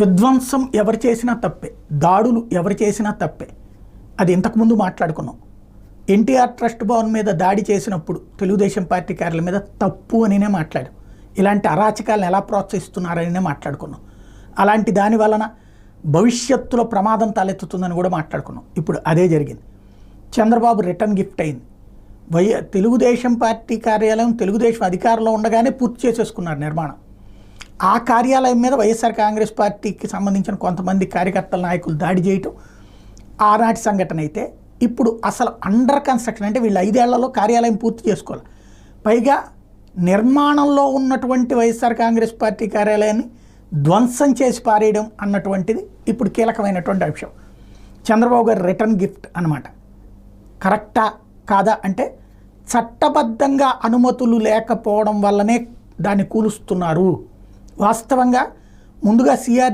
విధ్వంసం ఎవరు చేసినా తప్పే దాడులు ఎవరు చేసినా తప్పే. అది ఇంతకుముందు మాట్లాడుకున్నాం. ఎన్టీఆర్ ట్రస్ట్ భవన్ మీద దాడి చేసినప్పుడు తెలుగుదేశం పార్టీ కార్యాలయం మీద తప్పు అనినే మాట్లాడు. ఇలాంటి అరాచకాలను ఎలా ప్రోత్సహిస్తున్నారనినే మాట్లాడుకున్నాం. అలాంటి దాని వలన భవిష్యత్తులో ప్రమాదం తలెత్తుతుందని కూడా మాట్లాడుకున్నాం. ఇప్పుడు అదే జరిగింది. చంద్రబాబు రిటర్న్ గిఫ్ట్ అయింది. వై తెలుగుదేశం పార్టీ కార్యాలయం తెలుగుదేశం అధికారంలో ఉండగానే పూర్తి చేసేసుకున్నారు నిర్మాణం. ఆ కార్యాలయం మీద వైఎస్ఆర్ కాంగ్రెస్ పార్టీకి సంబంధించిన కొంతమంది కార్యకర్తల నాయకులు దాడి చేయటం ఆనాటి సంఘటన అయితే ఇప్పుడు అసలు అండర్ కన్స్ట్రక్షన్ అంటే వీళ్ళు ఐదేళ్ళలో కార్యాలయం పూర్తి చేసుకోవాలి. పైగా నిర్మాణంలో ఉన్నటువంటి వైఎస్ఆర్ కాంగ్రెస్ పార్టీ కార్యాలయాన్ని ధ్వంసం చేసి పారేయడం అన్నటువంటిది ఇప్పుడు కీలకమైనటువంటి అంశం. చంద్రబాబు గారి రిటర్న్ గిఫ్ట్ అనమాట కరెక్టా కాదా అంటే చట్టబద్ధంగా అనుమతులు లేకపోవడం వల్లనే దాన్ని కూలుస్తున్నారు. వాస్తవంగా ముందుగా సిఆర్